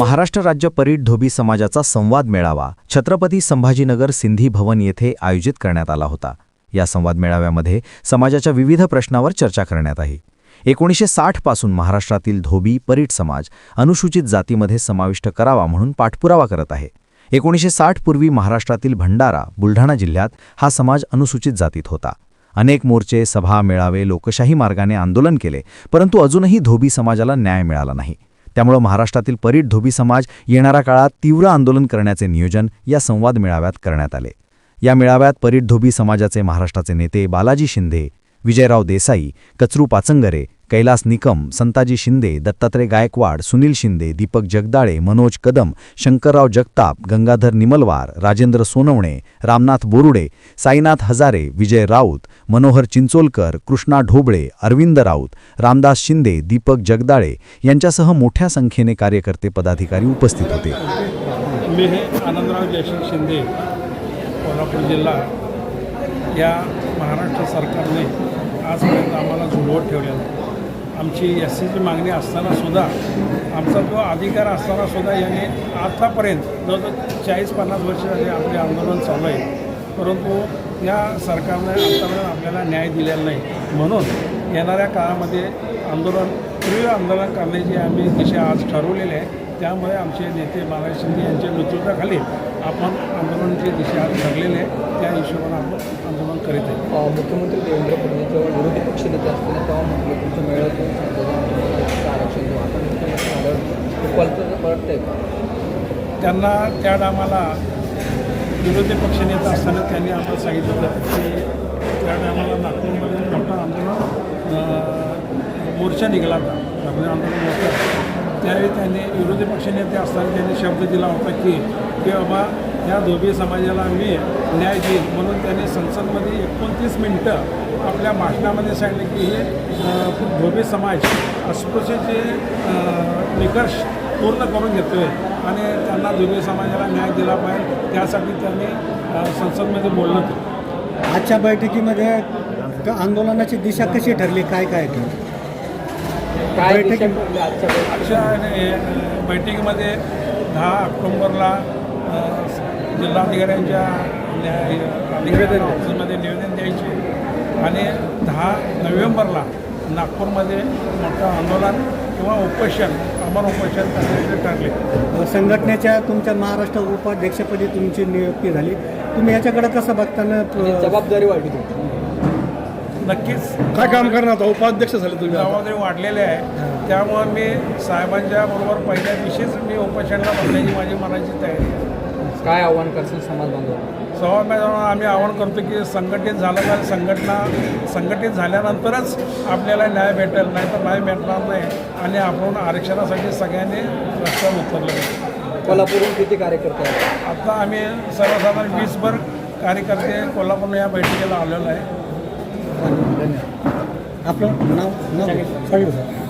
महाराष्ट्र राज्य परीट धोबी समाजाचा संवाद मेळावा छत्रपती संभाजीनगर सिंधी भवन येथे आयोजित करण्यात आला होता. या संवाद मेळाव्यामध्ये समाजाच्या विविध प्रश्नावर चर्चा करण्यात आली. एकोणीसशे साठपासून महाराष्ट्रातील धोबी परीट समाज अनुसूचित जातीमध्ये समाविष्ट करावा म्हणून पाठपुरावा करत आहे. एकोणीसशे साठ पूर्वी महाराष्ट्रातील भंडारा बुलढाणा जिल्ह्यात हा समाज अनुसूचित जातीत होता. अनेक मोर्चे सभा मेळावे लोकशाही मार्गाने आंदोलन केले परंतु अजूनही धोबी समाजाला न्याय मिळाला नाही. त्यामुळं महाराष्ट्रातील परीट धोबी समाज येणाऱ्या काळात तीव्र आंदोलन करण्याचे नियोजन या संवाद मेळाव्यात करण्यात आले. या मेळाव्यात परीट धोबी समाजाचे महाराष्ट्राचे नेते बालाजी शिंदे विजयराव देसाई कचरू पाचंगरे कैलास निकम संताजी शिंदे दत्तात्रय गायकवाड सुनील शिंदे दीपक जगदाळे मनोज कदम शंकरराव जगताप गंगाधर निमलवार राजेंद्र सोनवणे रामनाथ बोरुडे साईनाथ हजारे विजय राऊत मनोहर चिंचोलकर कृष्णा ढोबळे अरविंद राऊत रामदास शिंदे दीपक जगदाळे यांच्यासह मोठ्या संख्येने कार्यकर्ते पदाधिकारी उपस्थित होते. मी हे आनंदराव जयसिंग शिंदे कोल्हापूर जिल्हा या महाराष्ट्र सरकारने आजपर्यंत आम्हाला झुलवत ठेवलेलं आमची एस सीची मागणी असतानासुद्धा आमचा जो अधिकार असतानासुद्धा याने आतापर्यंत जवळजवळ चाळीस पन्नास वर्ष झाले आपले आंदोलन चालू आहे. परंतु या सरकारने आतापर्यंत आपल्याला न्याय दिलेला नाही. म्हणून येणाऱ्या काळामध्ये आंदोलन तीव्र आंदोलन करण्याची आम्ही दिशा आज ठरवलेली आहे. त्यामुळे आमचे नेते बाळा शिंदे यांच्या नेतृत्वाखाली आपण आंदोलनाची दिशा ठरलेली आहे त्या हिशोबाने आपण आंदोलन करीत आहे. मुख्यमंत्री देवेंद्र फडणवीस जेव्हा विरोधी पक्षनेते असताना तेव्हा म्हटलं मेळ्यातून समाजाचं आरक्षण देऊ. आता मुख्यमंत्री का त्यांना त्या टायमाला विरोधी पक्षनेता असताना त्यांनी आम्हाला सांगितलं होतं की त्या टायमाला नागपूरमध्ये मोठं आंदोलन मोर्चा निघाला होता. आंदोलन मोठं त्यावेळी त्यांनी विरोधी पक्षनेते असताना त्यांनी शब्द दिला होता की की बाबा या धोबी समाजाला मी न्याय देईल. म्हणून त्यांनी संसदमध्ये एकोणतीस मिनटं आपल्या भाषणामध्ये सांगितले की हे धोबी समाज अस्पृश्याचे निकष पूर्ण करून घेतो आहे आणि त्यांना धोबी समाजाला न्याय दिला पाहिजे त्यासाठी त्यांनी संसदमध्ये बोललं आजच्या बैठकीमध्ये आंदोलनाची दिशा कशी ठरली? काय काय ते काय बैठकी- आजच्या बैठकीमध्ये दहा ऑक्टोंबरला जिल्हाधिकाऱ्यांच्या अधिकाऱ्यांच्या ऑफिसमध्ये निवेदन द्यायचे. आणि दहा नोव्हेंबरला नागपूरमध्ये मोठं आंदोलन किंवा उपोषण अमर उपोषण करण्याचे ठरले. संघटनेच्या तुमच्या महाराष्ट्र उपाध्यक्षपदी तुमची नियुक्ती झाली. तुम्ही याच्याकडे कसं बघताना जबाबदारी वाढली नक्कीच. काय काम करणार आता? उपाध्यक्ष झाले तुम्ही? जबाबदारी वाढलेली आहे. त्यामुळं मी साहेबांच्या बरोबर पहिल्या दिवशीच मी उपोषणला बसण्याची माझी मनाची तयारी आहे. काय आव्हान करशील समाज बांधव सहभागानं आम्ही आवाहन करतो की संघटित झालं तर संघटना संघटित झाल्यानंतरच आपल्याला न्याय भेटेल नाही तर न्याय भेटणार नाही आणि आपण आरक्षणासाठी सगळ्यांनी रस्त्यावर उतरलं पाहिजे. कोल्हापूरहून किती कार्यकर्ते आहेत आता आम्ही सर्वसाधारण वीसभर कार्यकर्ते कोल्हापूर या बैठकीला आलेलो आहे. आपलं नाव नाव सांगितलं सर.